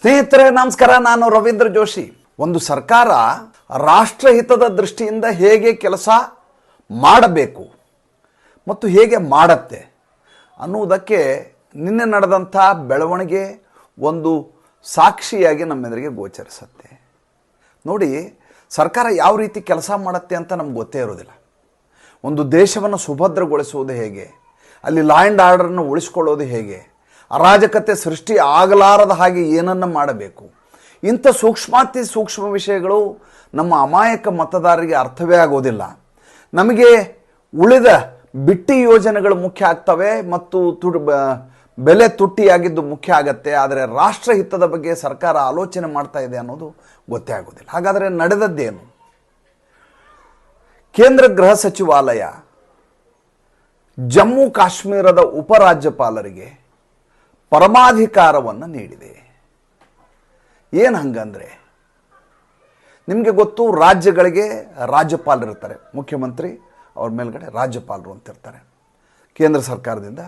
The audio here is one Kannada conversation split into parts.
ಸ್ನೇಹಿತರೆ, ನಮಸ್ಕಾರ. ನಾನು ರವೀಂದ್ರ ಜೋಶಿ. ಒಂದು ಸರ್ಕಾರ ರಾಷ್ಟ್ರಹಿತದ ದೃಷ್ಟಿಯಿಂದ ಹೇಗೆ ಕೆಲಸ ಮಾಡಬೇಕು ಮತ್ತು ಹೇಗೆ ಮಾಡತ್ತೆ ಅನ್ನುವುದಕ್ಕೆ ನಿನ್ನೆ ನಡೆದಂಥ ಬೆಳವಣಿಗೆ ಒಂದು ಸಾಕ್ಷಿಯಾಗಿ ನಮ್ಮೆದುರಿಗೆ ಗೋಚರಿಸುತ್ತೆ. ನೋಡಿ, ಸರ್ಕಾರ ಯಾವ ರೀತಿ ಕೆಲಸ ಮಾಡುತ್ತೆ ಅಂತ ನಮ್ಗೆ ಗೊತ್ತೇ ಇರೋದಿಲ್ಲ. ಒಂದು ದೇಶವನ್ನು ಸುಭದ್ರಗೊಳಿಸುವುದು ಹೇಗೆ? ಅಲ್ಲಿ ಲಾ ಆ್ಯಂಡ್ ಆರ್ಡರನ್ನು ಉಳಿಸ್ಕೊಳ್ಳೋದು ಹೇಗೆ? ಅರಾಜಕತೆ ಸೃಷ್ಟಿ ಆಗಲಾರದ ಹಾಗೆ ಏನನ್ನು ಮಾಡಬೇಕು? ಇಂಥ ಸೂಕ್ಷ್ಮಾತಿ ಸೂಕ್ಷ್ಮ ವಿಷಯಗಳು ನಮ್ಮ ಅಮಾಯಕ ಮತದಾರರಿಗೆ ಅರ್ಥವೇ ಆಗೋದಿಲ್ಲ. ನಮಗೆ ಉಳಿದ ಬಿಟ್ಟಿ ಯೋಜನೆಗಳು ಮುಖ್ಯ ಆಗ್ತವೆ ಮತ್ತು ತುಡು ಬೆಲೆ ತುಟ್ಟಿಯಾಗಿದ್ದು ಮುಖ್ಯ ಆಗತ್ತೆ. ಆದರೆ ರಾಷ್ಟ್ರಹಿತದ ಬಗ್ಗೆ ಸರ್ಕಾರ ಆಲೋಚನೆ ಮಾಡ್ತಾ ಇದೆ ಅನ್ನೋದು ಗೊತ್ತೇ ಆಗೋದಿಲ್ಲ. ಹಾಗಾದರೆ ನಡೆದದ್ದೇನು? ಕೇಂದ್ರ ಗೃಹ ಸಚಿವಾಲಯ ಜಮ್ಮು ಕಾಶ್ಮೀರದ ಉಪರಾಜ್ಯಪಾಲರಿಗೆ ಪರಮಾಧಿಕಾರವನ್ನು ನೀಡಿದೆ. ಏನು ಹಂಗಂದರೆ, ನಿಮಗೆ ಗೊತ್ತು ರಾಜ್ಯಗಳಿಗೆ ರಾಜ್ಯಪಾಲರು ಇರ್ತಾರೆ. ಮುಖ್ಯಮಂತ್ರಿ, ಅವ್ರ ಮೇಲ್ಗಡೆ ರಾಜ್ಯಪಾಲರು ಅಂತ ಇರ್ತಾರೆ. ಕೇಂದ್ರ ಸರ್ಕಾರದಿಂದ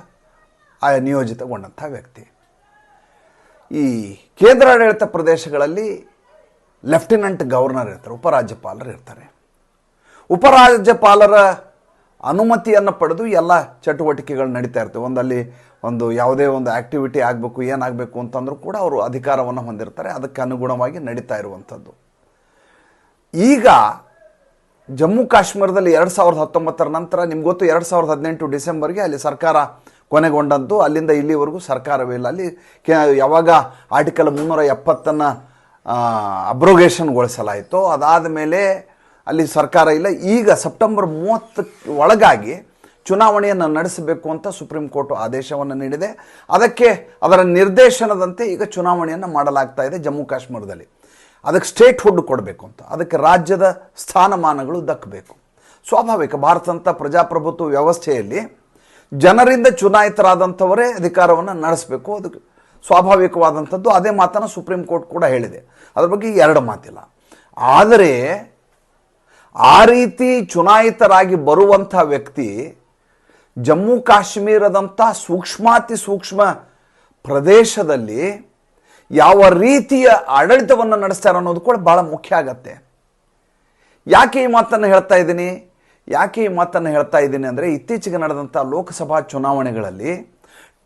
ಆಯಾ ನಿಯೋಜಿತಗೊಂಡಂಥ ವ್ಯಕ್ತಿ. ಈ ಕೇಂದ್ರಾಡಳಿತ ಪ್ರದೇಶಗಳಲ್ಲಿ ಲೆಫ್ಟಿನೆಂಟ್ ಗವರ್ನರ್ ಇರ್ತಾರೆ, ಉಪರಾಜ್ಯಪಾಲರು ಇರ್ತಾರೆ. ಉಪರಾಜ್ಯಪಾಲರ ಅನುಮತಿಯನ್ನು ಪಡೆದು ಎಲ್ಲ ಚಟುವಟಿಕೆಗಳು ನಡೀತಾ ಇರ್ತವೆ. ಒಂದಲ್ಲಿ ಒಂದು ಯಾವುದೇ ಒಂದು ಆ್ಯಕ್ಟಿವಿಟಿ ಆಗಬೇಕು, ಏನಾಗಬೇಕು ಅಂತಂದರೂ ಕೂಡ ಅವರು ಅಧಿಕಾರವನ್ನು ಹೊಂದಿರ್ತಾರೆ. ಅದಕ್ಕೆ ಅನುಗುಣವಾಗಿ ನಡೀತಾ ಇರುವಂಥದ್ದು. ಈಗ ಜಮ್ಮು ಕಾಶ್ಮೀರದಲ್ಲಿ ಎರಡು ಸಾವಿರದ ಹತ್ತೊಂಬತ್ತರ ನಂತರ ನಿಮ್ಗೆ ಗೊತ್ತು ಎರಡು ಸಾವಿರದ ಹದಿನೆಂಟು ಡಿಸೆಂಬರ್ಗೆ ಅಲ್ಲಿ ಸರ್ಕಾರ ಕೊನೆಗೊಂಡಂತು ಅಲ್ಲಿಂದ ಇಲ್ಲಿವರೆಗೂ ಸರ್ಕಾರವೇ ಇಲ್ಲ. ಅಲ್ಲಿ ಯಾವಾಗ ಆರ್ಟಿಕಲ್ ಮುನ್ನೂರ ಎಪ್ಪತ್ತನ್ನು ಅಬ್ರೋಗೇಷನ್ಗೊಳಿಸಲಾಯಿತು ಅದಾದ ಮೇಲೆ ಅಲ್ಲಿ ಸರ್ಕಾರ ಇಲ್ಲ. ಈಗ ಸೆಪ್ಟೆಂಬರ್ ಮೂವತ್ತ ಒಳಗಾಗಿ ಚುನಾವಣೆಯನ್ನು ನಡೆಸಬೇಕು ಅಂತ ಸುಪ್ರೀಂ ಕೋರ್ಟ್ ಆದೇಶವನ್ನು ನೀಡಿದೆ. ಅದಕ್ಕೆ ಅದರ ನಿರ್ದೇಶನದಂತೆ ಈಗ ಚುನಾವಣೆಯನ್ನು ಮಾಡಲಾಗ್ತಾ ಇದೆ ಜಮ್ಮು ಕಾಶ್ಮೀರದಲ್ಲಿ. ಅದಕ್ಕೆ ಸ್ಟೇಟ್ ಹುಡ್ ಕೊಡಬೇಕು ಅಂತ. ಅದಕ್ಕೆ ರಾಜ್ಯದ ಸ್ಥಾನಮಾನಗಳು ದಕ್ಕಬೇಕು. ಸ್ವಾಭಾವಿಕ ಭಾರತದಂಥ ಪ್ರಜಾಪ್ರಭುತ್ವ ವ್ಯವಸ್ಥೆಯಲ್ಲಿ ಜನರಿಂದ ಚುನಾಯಿತರಾದಂಥವರೇ ಅಧಿಕಾರವನ್ನು ನಡೆಸಬೇಕು. ಅದಕ್ಕೆ ಸ್ವಾಭಾವಿಕವಾದಂಥದ್ದು. ಅದೇ ಮಾತನ್ನು ಸುಪ್ರೀಂ ಕೋರ್ಟ್ ಕೂಡ ಹೇಳಿದೆ. ಅದ್ರ ಬಗ್ಗೆ ಎರಡು ಮಾತಿಲ್ಲ. ಆದರೆ ಆ ರೀತಿ ಚುನಾಯಿತರಾಗಿ ಬರುವಂಥ ವ್ಯಕ್ತಿ ಜಮ್ಮು ಕಾಶ್ಮೀರದಂಥ ಸೂಕ್ಷ್ಮಾತಿ ಸೂಕ್ಷ್ಮ ಪ್ರದೇಶದಲ್ಲಿ ಯಾವ ರೀತಿಯ ಆಡಳಿತವನ್ನು ನಡೆಸ್ತಾರೆ ಅನ್ನೋದು ಕೂಡ ಭಾಳ ಮುಖ್ಯ ಆಗತ್ತೆ. ಯಾಕೆ ಈ ಮಾತನ್ನು ಹೇಳ್ತಾ ಇದ್ದೀನಿ? ಯಾಕೆ ಈ ಮಾತನ್ನು ಹೇಳ್ತಾ ಇದ್ದೀನಿ ಅಂದರೆ ಇತ್ತೀಚೆಗೆ ನಡೆದಂಥ ಲೋಕಸಭಾ ಚುನಾವಣೆಗಳಲ್ಲಿ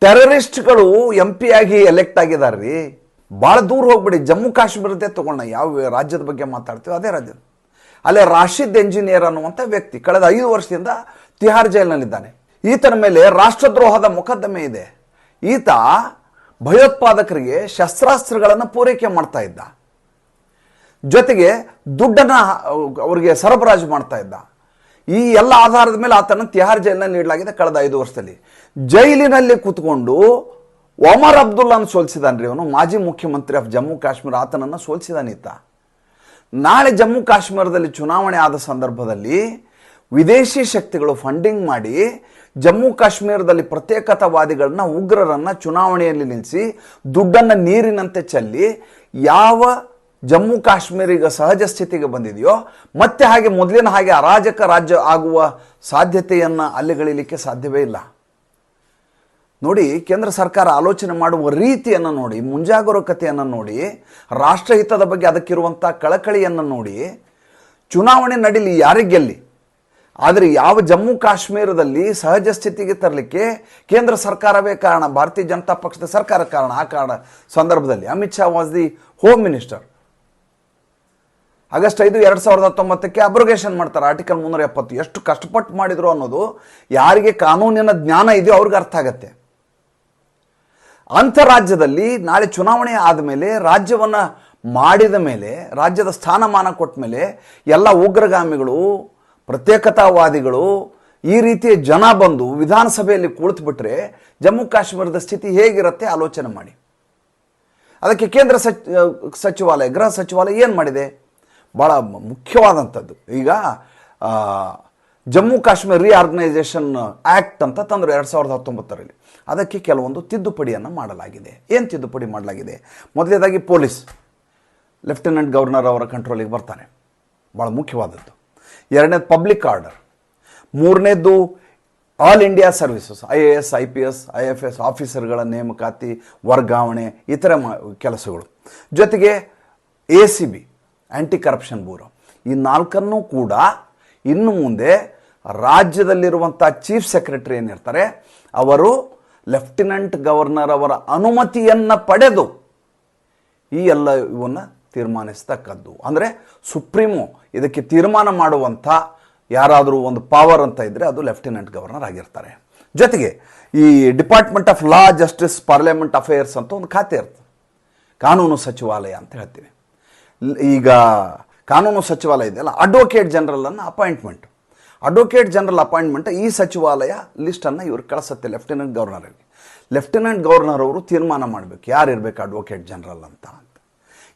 ಟೆರರಿಸ್ಟ್ಗಳು ಎಂ ಪಿ ಆಗಿ ಎಲೆಕ್ಟ್ ಆಗಿದ್ದಾರೆ ರೀ ಭಾಳ ದೂರ ಹೋಗ್ಬಿಡಿ. ಜಮ್ಮು ಕಾಶ್ಮೀರದೇ ತೊಗೊಳ್ಳೋಣ ಯಾವ ರಾಜ್ಯದ ಬಗ್ಗೆ ಮಾತಾಡ್ತೀವಿ ಅದೇ ರಾಜ್ಯದ ಅಲ್ಲೇ ರಾಶಿದ್ ಎಂಜಿನಿಯರ್ ಅನ್ನುವಂಥ ವ್ಯಕ್ತಿ, ಕಳೆದ ಐದು ವರ್ಷದಿಂದ ತಿಹಾರ್ ಜೈಲಿನಲ್ಲಿದ್ದಾನೆ. ಈತನ ಮೇಲೆ ರಾಷ್ಟ್ರದ್ರೋಹದ ಮೊಕದ್ದಮೆ ಇದೆ. ಈತ ಭಯೋತ್ಪಾದಕರಿಗೆ ಶಸ್ತ್ರಾಸ್ತ್ರಗಳನ್ನು ಪೂರೈಕೆ ಮಾಡ್ತಾ ಇದ್ದ. ಜೊತೆಗೆ ದುಡ್ಡನ್ನು ಅವರಿಗೆ ಸರಬರಾಜು ಮಾಡ್ತಾ ಇದ್ದ. ಈ ಎಲ್ಲ ಆಧಾರದ ಮೇಲೆ ಆತನ ತಿಹಾರ್ ಜೈಲಿನಲ್ಲಿ ನೀಡಲಾಗಿದೆ ಕಳೆದ ಐದು ವರ್ಷದಲ್ಲಿ. ಜೈಲಿನಲ್ಲಿ ಕೂತ್ಕೊಂಡು ಒಮರ್ ಅಬ್ದುಲ್ಲಾನ್ ಸೋಲಿಸಿದಾನ್ರಿ ಅವನು. ಮಾಜಿ ಮುಖ್ಯಮಂತ್ರಿ ಆಫ್ ಜಮ್ಮು ಕಾಶ್ಮೀರ ಆತನನ್ನು ಸೋಲಿಸಿದಾನೀತ ನಾಳೆ ಜಮ್ಮು ಕಾಶ್ಮೀರದಲ್ಲಿ ಚುನಾವಣೆ ಆದ ಸಂದರ್ಭದಲ್ಲಿ ವಿದೇಶಿ ಶಕ್ತಿಗಳು ಫಂಡಿಂಗ್ ಮಾಡಿ ಜಮ್ಮು ಕಾಶ್ಮೀರದಲ್ಲಿ ಪ್ರತ್ಯೇಕತಾವಾದಿಗಳನ್ನ, ಉಗ್ರರನ್ನ ಚುನಾವಣೆಯಲ್ಲಿ ನಿಲ್ಲಿಸಿ ದುಡ್ಡನ್ನು ನೀರಿನಂತೆ ಚೆಲ್ಲಿ ಯಾವ ಜಮ್ಮು ಕಾಶ್ಮೀರ ಈಗ ಸಹಜ ಸ್ಥಿತಿಗೆ ಬಂದಿದೆಯೋ, ಮತ್ತೆ ಹಾಗೆ ಮೊದಲಿನ ಹಾಗೆ ಅರಾಜಕ ರಾಜ್ಯ ಆಗುವ ಸಾಧ್ಯತೆಯನ್ನು ಅಲ್ಲಿಗಳಿಲಿಕ್ಕೆ ಸಾಧ್ಯವೇ ಇಲ್ಲ. ನೋಡಿ, ಕೇಂದ್ರ ಸರ್ಕಾರ ಆಲೋಚನೆ ಮಾಡುವ ರೀತಿಯನ್ನು ನೋಡಿ ಮುಂಜಾಗರೂಕತೆಯನ್ನು ನೋಡಿ ರಾಷ್ಟ್ರಹಿತದ ಬಗ್ಗೆ ಅದಕ್ಕಿರುವಂಥ ಕಳಕಳಿಯನ್ನು ನೋಡಿ, ಚುನಾವಣೆ ನಡೀಲಿ, ಯಾರಿಗೆ ಗೆಲ್ಲಿ? ಆದರೆ ಯಾವ ಜಮ್ಮು ಕಾಶ್ಮೀರದಲ್ಲಿ ಸಹಜ ಸ್ಥಿತಿಗೆ ತರಲಿಕ್ಕೆ ಕೇಂದ್ರ ಸರ್ಕಾರವೇ ಕಾರಣ, ಭಾರತೀಯ ಜನತಾ ಪಕ್ಷದ ಸರ್ಕಾರ ಕಾರಣ, ಆ ಕಾರಣ ಸಂದರ್ಭದಲ್ಲಿ. Amit Shah was the home minister August ಐದು, ಎರಡು ಸಾವಿರದ ಹತ್ತೊಂಬತ್ತಕ್ಕೆ ಅಬ್ರೋಗೇಷನ್ ಮಾಡ್ತಾರೆ. ಆರ್ಟಿಕಲ್ ಮುನ್ನೂರ ಎಪ್ಪತ್ತು. ಎಷ್ಟು ಕಷ್ಟಪಟ್ಟು ಮಾಡಿದ್ರು ಅನ್ನೋದು ಯಾರಿಗೆ ಕಾನೂನಿನ ಜ್ಞಾನ ಇದೆಯೋ ಅವ್ರಿಗೆ ಅರ್ಥ ಆಗತ್ತೆ. ಅಂಥ ರಾಜ್ಯದಲ್ಲಿ ನಾಳೆ ಚುನಾವಣೆ ಆದಮೇಲೆ ರಾಜ್ಯವನ್ನು ಮಾಡಿದ ಮೇಲೆ, ರಾಜ್ಯದ ಸ್ಥಾನಮಾನ ಕೊಟ್ಟ ಮೇಲೆ ಎಲ್ಲ ಉಗ್ರಗಾಮಿಗಳು, ಪ್ರತ್ಯೇಕತಾವಾದಿಗಳು ಈ ರೀತಿಯ ಜನ ಬಂದು ವಿಧಾನಸಭೆಯಲ್ಲಿ ಕುಳಿತುಬಿಟ್ರೆ ಜಮ್ಮು ಕಾಶ್ಮೀರದ ಸ್ಥಿತಿ ಹೇಗಿರುತ್ತೆ ಆಲೋಚನೆ ಮಾಡಿ. ಅದಕ್ಕೆ ಕೇಂದ್ರ ಸಚ್, ಸಚಿವಾಲಯ, ಗೃಹ ಸಚಿವಾಲಯ ಏನು ಮಾಡಿದೆ? ಭಾಳ ಮುಖ್ಯವಾದಂಥದ್ದು. ಈಗ ಜಮ್ಮು ಕಾಶ್ಮೀರ ರಿಆರ್ಗನೈಸೇಷನ್ ಆ್ಯಕ್ಟ್ ಅಂತ ತಂದರು ಎರಡು ಸಾವಿರದ ಹತ್ತೊಂಬತ್ತರಲ್ಲಿ. ಅದಕ್ಕೆ ಕೆಲವೊಂದು ತಿದ್ದುಪಡಿಯನ್ನು ಮಾಡಲಾಗಿದೆ. ಏನು ತಿದ್ದುಪಡಿ ಮಾಡಲಾಗಿದೆ? ಮೊದಲನೇದಾಗಿ ಪೊಲೀಸ್. ಲೆಫ್ಟಿನೆಂಟ್ ಗವರ್ನರ್ ಅವರ ಕಂಟ್ರೋಲಿಗೆ ಬರ್ತಾನೆ. ಭಾಳ ಮುಖ್ಯವಾದದ್ದು. ಎರಡನೇದು ಪಬ್ಲಿಕ್ ಆರ್ಡರ್ ಮೂರನೇದು all India services I A S I P S I F S ಆಫೀಸರ್ಗಳ ನೇಮಕಾತಿ, ವರ್ಗಾವಣೆ ಇತರ ಕೆಲಸಗಳು. ಜೊತೆಗೆ A C B anti corruption bureau ಈ ನಾಲ್ಕನ್ನೂ ಕೂಡ ಇನ್ನು ಮುಂದೆ ರಾಜ್ಯದಲ್ಲಿರುವಂಥ ಚೀಫ್ ಸೆಕ್ರೆಟರಿ ಏನಿರ್ತಾರೆ ಅವರು ಲೆಫ್ಟಿನೆಂಟ್ ಗವರ್ನರ್ ಅವರ ಅನುಮತಿಯನ್ನು ಪಡೆದು ಈ ಎಲ್ಲ ಇವನ್ನ ತೀರ್ಮಾನಿಸ್ತಕ್ಕದ್ದು. ಅಂದರೆ ಸುಪ್ರೀಮು ಇದಕ್ಕೆ ತೀರ್ಮಾನ ಮಾಡುವಂಥ ಯಾರಾದರೂ ಒಂದು ಪವರ್ ಅಂತ ಇದ್ದರೆ ಅದು ಲೆಫ್ಟಿನೆಂಟ್ ಗವರ್ನರ್ ಆಗಿರ್ತಾರೆ. ಜೊತೆಗೆ ಈ department of law justice parliament affairs ಅಂತ ಒಂದು ಖಾತೆ ಇರ್ತದೆ ಕಾನೂನು ಸಚಿವಾಲಯ ಅಂತ ಹೇಳ್ತೀವಿ. ಈಗ ಕಾನೂನು ಸಚಿವಾಲಯ ಇದೆಯಲ್ಲ ಅಡ್ವೊಕೇಟ್ ಜನರಲನ್ನು ಅಪಾಯಿಂಟ್ಮೆಂಟ್ ಅಡ್ವೊಕೇಟ್ ಜನರಲ್ ಅಪಾಯಿಂಟ್ಮೆಂಟ್ ಈ ಸಚಿವಾಲಯ ಲಿಸ್ಟನ್ನು ಇವರು ಕಳಿಸುತ್ತೆ ಲೆಫ್ಟಿನೆಂಟ್ ಗವರ್ನರ್ಗೆ ಲೆಫ್ಟಿನೆಂಟ್ ಗವರ್ನರ್ ಅವರು ತೀರ್ಮಾನ ಮಾಡಬೇಕು. ಯಾರು ಇರಬೇಕು ಅಡ್ವೊಕೇಟ್ ಜನರಲ್ ಅಂತ?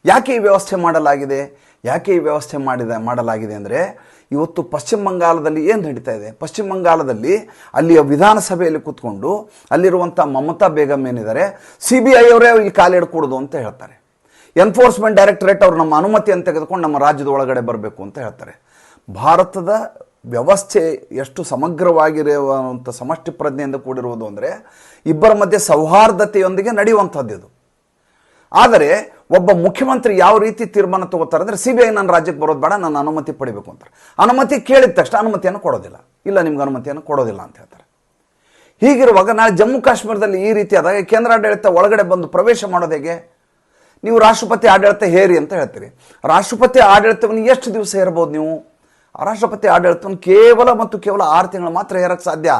ಯಾಕೆ ಈ ವ್ಯವಸ್ಥೆ ಮಾಡಲಾಗಿದೆ? ಯಾಕೆ ಈ ವ್ಯವಸ್ಥೆ ಮಾಡಿದ, ಮಾಡಲಾಗಿದೆ ಅಂದರೆ ಇವತ್ತು ಪಶ್ಚಿಮ ಬಂಗಾಳದಲ್ಲಿ ಏನು ನಡೀತಾ ಇದೆ? ಪಶ್ಚಿಮ ಬಂಗಾಳದಲ್ಲಿ ಅಲ್ಲಿಯ ವಿಧಾನಸಭೆಯಲ್ಲಿ ಕೂತ್ಕೊಂಡು ಅಲ್ಲಿರುವಂಥ ಮಮತಾ ಬೇಗಮ್ ಏನಿದ್ದಾರೆ ಸಿ ಬಿ ಐ ಅವರೇ ಇಲ್ಲಿ ಕಾಲಿಡ್ಕೂಡ್ದು ಅಂತ ಹೇಳ್ತಾರೆ. ಎನ್ಫೋರ್ಸ್ಮೆಂಟ್ ಡೈರೆಕ್ಟರೇಟ್ ಅವರು ನಮ್ಮ ಅನುಮತಿಯನ್ನು ತೆಗೆದುಕೊಂಡು ನಮ್ಮ ರಾಜ್ಯದ ಒಳಗಡೆ ಬರಬೇಕು ಅಂತ ಹೇಳ್ತಾರೆ. ಭಾರತದ ವ್ಯವಸ್ಥೆ ಎಷ್ಟು ಸಮಗ್ರವಾಗಿರುವಂಥ ಸಮಷ್ಟಿ ಪ್ರಜ್ಞೆಯಿಂದ ಕೂಡಿರುವುದು ಅಂದರೆ ಇಬ್ಬರ ಮಧ್ಯೆ ಸೌಹಾರ್ದತೆಯೊಂದಿಗೆ ನಡೆಯುವಂಥದ್ದು ಇದು. ಆದರೆ ಒಬ್ಬ ಮುಖ್ಯಮಂತ್ರಿ ಯಾವ ರೀತಿ ತೀರ್ಮಾನ ತಗೋತಾರೆ ಅಂದರೆ ಸಿ ಬಿ ಐ ನನ್ನ ರಾಜ್ಯಕ್ಕೆ ಬರೋದು ಬೇಡ ನಾನು ಅನುಮತಿ ಪಡಿಬೇಕು ಅಂತಾರೆ. ಅನುಮತಿ ಕೇಳಿದ ತಕ್ಷಣ ಅನುಮತಿಯನ್ನು ಕೊಡೋದಿಲ್ಲ. ಇಲ್ಲ, ನಿಮ್ಗೆ ಅನುಮತಿಯನ್ನು ಕೊಡೋದಿಲ್ಲ ಅಂತ ಹೇಳ್ತಾರೆ. ಹೀಗಿರುವಾಗ ನಾಳೆ ಜಮ್ಮು ಕಾಶ್ಮೀರದಲ್ಲಿ ಈ ರೀತಿ ರೀತಿಯಾದಾಗ ಕೇಂದ್ರಾಡಳಿತ ಒಳಗಡೆ ಬಂದು ಪ್ರವೇಶ ಮಾಡೋದು ಹೇಗೆ? ನೀವು ರಾಷ್ಟ್ರಪತಿ ಆಡಳಿತ ಹೇರಿ ಅಂತ ಹೇಳ್ತೀರಿ. ರಾಷ್ಟ್ರಪತಿ ಆಡಳಿತವನ್ನು ಎಷ್ಟು ದಿವಸ ಹೇರ್ಬೋದು ನೀವು? ರಾಷ್ಟ್ರಪತಿ ಆಡಳಿತವನ್ನು ಕೇವಲ ಮತ್ತು ಕೇವಲ ಆರು ತಿಂಗಳು ಮಾತ್ರ ಹೇರಕ್ಕೆ ಸಾಧ್ಯ?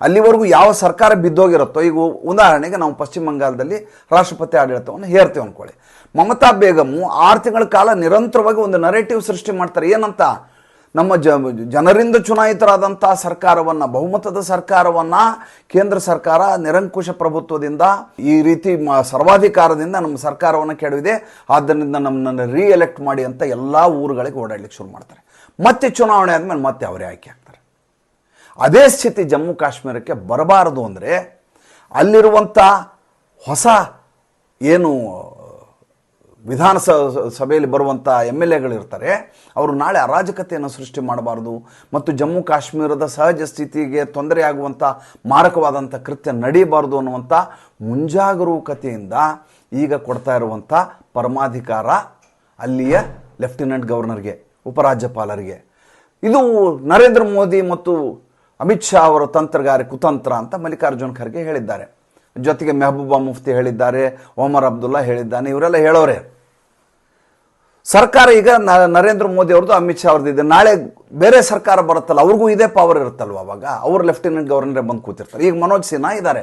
ಅಲ್ಲಿವರೆಗೂ ಯಾವ ಸರ್ಕಾರ ಬಿದ್ದೋಗಿರುತ್ತೋ, ಈಗ ಉದಾಹರಣೆಗೆ ನಾವು ಪಶ್ಚಿಮ ಬಂಗಾಳದಲ್ಲಿ ರಾಷ್ಟ್ರಪತಿ ಆಡಳಿತವನ್ನು ಹೇರ್ತೇವೆ ಅಂದ್ಕೊಳ್ಳಿ. ಮಮತಾ ಬೇಗಮ್ ಆರು ತಿಂಗಳ ಕಾಲ ನಿರಂತರವಾಗಿ ಒಂದು ನರೇಟಿವ್ ಸೃಷ್ಟಿ ಮಾಡ್ತಾರೆ. ಏನಂತ? ನಮ್ಮ ಜ, ಜನರಿಂದ ಚುನಾಯಿತರಾದಂಥ ಸರ್ಕಾರವನ್ನು, ಬಹುಮತದ ಸರ್ಕಾರವನ್ನು ಕೇಂದ್ರ ಸರ್ಕಾರ ನಿರಂಕುಶ ಪ್ರಭುತ್ವದಿಂದ ಈ ರೀತಿ ಸರ್ವಾಧಿಕಾರದಿಂದ ನಮ್ಮ ಸರ್ಕಾರವನ್ನು ಕೆಡವಿದೆ. ಆದ್ದರಿಂದ ನಮ್ಮನ್ನು ರೀಎಲೆಕ್ಟ್ ಮಾಡಿ ಅಂತ ಎಲ್ಲ ಊರುಗಳಿಗೆ ಓಡಾಡ್ಲಿಕ್ಕೆ ಶುರು ಮಾಡ್ತಾರೆ. ಮತ್ತೆ ಚುನಾವಣೆ ಆದಮೇಲೆ ಮತ್ತೆ ಅವರೇ ಆಯ್ಕೆ ಆಗ್ತಾರೆ. ಅದೇ ಸ್ಥಿತಿ ಜಮ್ಮು ಕಾಶ್ಮೀರಕ್ಕೆ ಬರಬಾರದು ಅಂದರೆ ಅಲ್ಲಿರುವಂಥ ಹೊಸ ಏನು ವಿಧಾನಸ ಸಭೆಯಲ್ಲಿ ಬರುವಂಥ ಎಂ ಎಲ್ ಎಗಳಿರ್ತಾರೆ, ಅವರು ನಾಳೆ ಅರಾಜಕತೆಯನ್ನು ಸೃಷ್ಟಿ ಮಾಡಬಾರ್ದು ಮತ್ತು ಜಮ್ಮು ಕಾಶ್ಮೀರದ ಸಹಜ ಸ್ಥಿತಿಗೆ ತೊಂದರೆಯಾಗುವಂಥ ಮಾರಕವಾದಂಥ ಕೃತ್ಯ ನಡೀಬಾರ್ದು ಅನ್ನುವಂಥ ಮುಂಜಾಗರೂಕತೆಯಿಂದ ಈಗ ಕೊಡ್ತಾ ಇರುವಂಥ ಪರಮಾಧಿಕಾರ ಅಲ್ಲಿಯ ಲೆಫ್ಟಿನೆಂಟ್ ಗವರ್ನರ್ಗೆ ಉಪರಾಜ್ಯಪಾಲರಿಗೆ. ಇದು ನರೇಂದ್ರ ಮೋದಿ ಮತ್ತು ಅಮಿತ್ ಶಾ ಅವರ ತಂತ್ರಗಾರಿ ಕುತಂತ್ರ ಅಂತ ಮಲ್ಲಿಕಾರ್ಜುನ್ ಖರ್ಗೆ ಹೇಳಿದ್ದಾರೆ. ಜೊತೆಗೆ ಮೆಹಬೂಬಾ ಮುಫ್ತಿ ಹೇಳಿದ್ದಾರೆ, ಒಮರ್ ಅಬ್ದುಲ್ಲಾ ಹೇಳಿದ್ದಾನೆ, ಇವರೆಲ್ಲ ಹೇಳೋರೆ. ಸರ್ಕಾರ ಈಗ ನರೇಂದ್ರ ಮೋದಿ ಅವ್ರದ್ದು, ಅಮಿತ್ ಶಾ ಅವ್ರದ್ದು ಇದೆ. ನಾಳೆ ಬೇರೆ ಸರ್ಕಾರ ಬರುತ್ತಲ್ಲ, ಅವ್ರಿಗೂ ಇದೇ ಪವರ್ ಇರುತ್ತಲ್ವ ಅವಾಗ? ಅವರು ಲೆಫ್ಟಿನೆಂಟ್ ಗವರ್ನರೇ ಬಂದು ಕೂತಿರ್ತಾರೆ. ಈಗ ಮನೋಜ್ ಸಿನ್ಹಾ ಇದ್ದಾರೆ.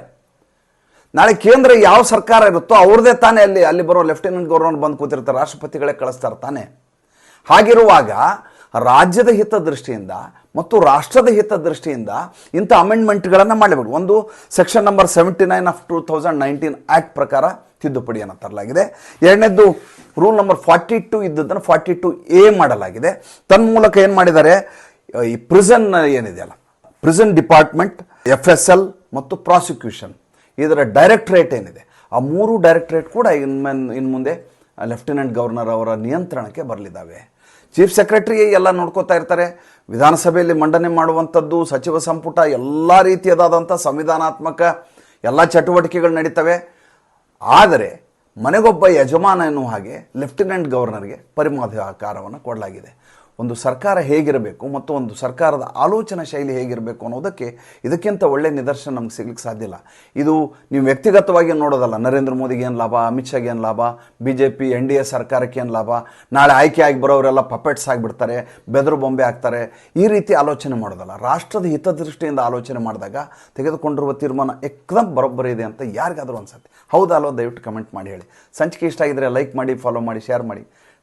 ನಾಳೆ ಕೇಂದ್ರ ಯಾವ ಸರ್ಕಾರ ಇರುತ್ತೋ ಅವ್ರದೇ ತಾನೇ ಅಲ್ಲಿ ಅಲ್ಲಿ ಬರೋ ಲೆಫ್ಟಿನೆಂಟ್ ಗವರ್ನರ್ ಬಂದು ಕೂತಿರ್ತಾರೆ, ರಾಷ್ಟ್ರಪತಿಗಳೇ ಕಳಿಸ್ತಾರೆ ತಾನೇ. ಹಾಗಿರುವಾಗ ರಾಜ್ಯದ ಹಿತದೃಷ್ಟಿಯಿಂದ ಮತ್ತು ರಾಷ್ಟ್ರದ ಹಿತದೃಷ್ಟಿಯಿಂದ ಇಂಥ ಅಮೆಂಡ್ಮೆಂಟ್ಗಳನ್ನು ಮಾಡಬೇಕು ಒಂದು section number seventy nine of two thousand nineteen act ಪ್ರಕಾರ ತಿದ್ದುಪಡಿಯನ್ನು ತರಲಾಗಿದೆ. ಎರಡನೇದು ರೂಲ್ ನಂಬರ್ ಫಾರ್ಟಿ ಟು ಇದ್ದದ್ದನ್ನು ಫಾರ್ಟಿ ಟು ಎ ಮಾಡಲಾಗಿದೆ. ತನ್ಮೂಲಕ ಏನು ಮಾಡಿದ್ದಾರೆ? ಈ ಪ್ರಿಸನ್ ಏನಿದೆಯಲ್ಲ prison department F S L ಮತ್ತು ಪ್ರಾಸಿಕ್ಯೂಷನ್ ಇದರ ಡೈರೆಕ್ಟರೇಟ್ ಏನಿದೆ? ಆ ಮೂರು ಡೈರೆಕ್ಟರೇಟ್ ಕೂಡ ಇನ್ ಇನ್ನು ಮುಂದೆ ಲೆಫ್ಟಿನೆಂಟ್ ಗವರ್ನರ್ ಅವರ ನಿಯಂತ್ರಣಕ್ಕೆ ಬರಲಿದ್ದಾವೆ. ಚೀಫ್ ಸೆಕ್ರೆಟರಿ ಎಲ್ಲ ನೋಡ್ಕೋತಾ ಇರ್ತಾರೆ. ವಿಧಾನಸಭೆಯಲ್ಲಿ ಮಂಡನೆ ಮಾಡುವಂಥದ್ದು, ಸಚಿವ ಸಂಪುಟ ಎಲ್ಲ ರೀತಿಯದಾದಂಥ ಸಂವಿಧಾನಾತ್ಮಕ ಎಲ್ಲ ಚಟುವಟಿಕೆಗಳು ನಡೀತವೆ. ಆದರೆ ಮನೆಗೊಬ್ಬ ಯಜಮಾನ ಎನ್ನುವ ಹಾಗೆ ಲೆಫ್ಟಿನೆಂಟ್ ಗವರ್ನರ್ಗೆ ಪರಿಮಾಧಿಕಾರವನ್ನು ಕೊಡಲಾಗಿದೆ. ಒಂದು ಸರ್ಕಾರ ಹೇಗಿರಬೇಕು ಮತ್ತು ಒಂದು ಸರ್ಕಾರದ ಆಲೋಚನಾ ಶೈಲಿ ಹೇಗಿರಬೇಕು ಅನ್ನೋದಕ್ಕೆ ಇದಕ್ಕಿಂತ ಒಳ್ಳೆಯ ನಿದರ್ಶನ ನಮ್ಗೆ ಸಿಗ್ಲಿಕ್ಕೆ ಸಾಧ್ಯ ಇಲ್ಲ. ಇದು ನೀವು ವ್ಯಕ್ತಿಗತವಾಗಿ ನೋಡೋದಲ್ಲ, ನರೇಂದ್ರ ಮೋದಿಗೆ ಏನು ಲಾಭ, ಅಮಿತ್ ಶಾಗೆ ಏನು ಲಾಭ B J P N D A ಸರ್ಕಾರಕ್ಕೆ ಏನು ಲಾಭ, ನಾಳೆ ಆಯ್ಕೆ ಆಗಿ ಬರೋರೆಲ್ಲ ಪಪೆಟ್ಸ್ ಆಗಿಬಿಡ್ತಾರೆ, ಬೆದರು ಬೊಂಬೆ ಆಗ್ತಾರೆ ಈ ರೀತಿ ಆಲೋಚನೆ ಮಾಡೋದಲ್ಲ. ರಾಷ್ಟ್ರದ ಹಿತದೃಷ್ಟಿಯಿಂದ ಆಲೋಚನೆ ಮಾಡಿದಾಗ ತೆಗೆದುಕೊಂಡಿರುವ ತೀರ್ಮಾನ ಎಕ್ದಮ್ ಬರೋಬ್ಬರಿ ಇದೆ ಅಂತ ಯಾರಿಗಾದರೂ ಅನ್ಸುತ್ತೆ. ಹೌದಾ ಅಲ್ವಾ ದಯವಿಟ್ಟು ಕಮೆಂಟ್ ಮಾಡಿ ಹೇಳಿ. ಸಂಚಿಕೆ ಇಷ್ಟ ಆಗಿದ್ರೆ ಲೈಕ್ ಮಾಡಿ ಫಾಲೋ ಮಾಡಿ ಶೇರ್ ಮಾಡಿ.